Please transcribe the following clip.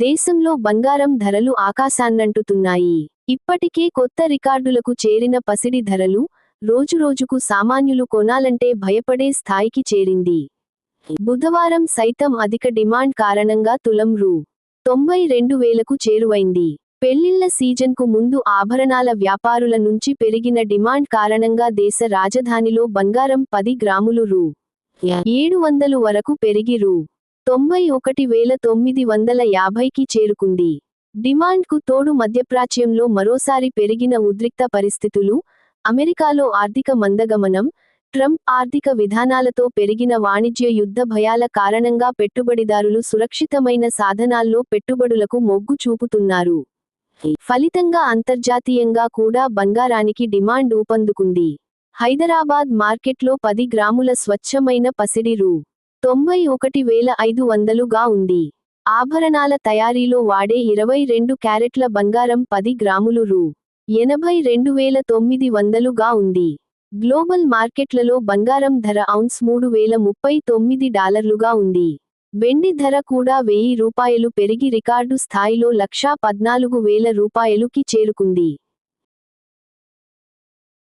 దేశంలో బంగారం ధరలు ఆకాశాన్నంటుతున్నాయి. ఇప్పటికే కొత్త రికార్డులకు చేరిన పసిడి ధరలు రోజురోజుకు సామాన్యులు కొనాలంటే భయపడే స్థాయికి చేరింది. బుధవారం సైతం అధిక డిమాండ్ కారణంగా తులం రూ. తొంభై రెండు వేలకు చేరువైంది. పెళ్ళిళ్ళ సీజన్కు ముందు ఆభరణాల వ్యాపారుల నుంచి పెరిగిన డిమాండ్ కారణంగా దేశ రాజధానిలో బంగారం పది గ్రాములు రూ. ఏడు వందలు వరకు పెరిగి రూ. తొంభై ఒకటి వేల తొమ్మిది వందల యాభైకి చేరుకుంది. డిమాండ్కు తోడు మధ్యప్రాచ్యంలో మరోసారి పెరిగిన ఉద్రిక్త పరిస్థితులు అమెరికాలో ఆర్థిక మందగమనం ట్రంప్ ఆర్థిక విధానాలతో పెరిగిన వాణిజ్య యుద్ధ భయాల కారణంగా పెట్టుబడిదారులు సురక్షితమైన సాధనాల్లో పెట్టుబడులకు మొగ్గు చూపుతున్నారు. ఫలితంగా అంతర్జాతీయంగా కూడా బంగారానికి డిమాండ్ ఊపందుకుంది. హైదరాబాద్ మార్కెట్లో పది గ్రాముల స్వచ్ఛమైన పసిడి రూ. తొంభై ఒకటి వేల ఐదు వందలుగా ఉంది. ఆభరణాల తయారీలో వాడే ఇరవై రెండు క్యారెట్ల బంగారం పది గ్రాములు రూ. ఎనభై రెండు వేల తొమ్మిది వందలుగా ఉంది. గ్లోబల్ మార్కెట్లలో బంగారం ధర ఔన్స్ మూడు వేల ముప్పై తొమ్మిది డాలర్లుగా ఉంది. వెండి ధర కూడా వెయ్యి రూపాయలు పెరిగి రికార్డు స్థాయిలో లక్షా పద్నాలుగు వేల రూపాయలుకి చేరుకుంది.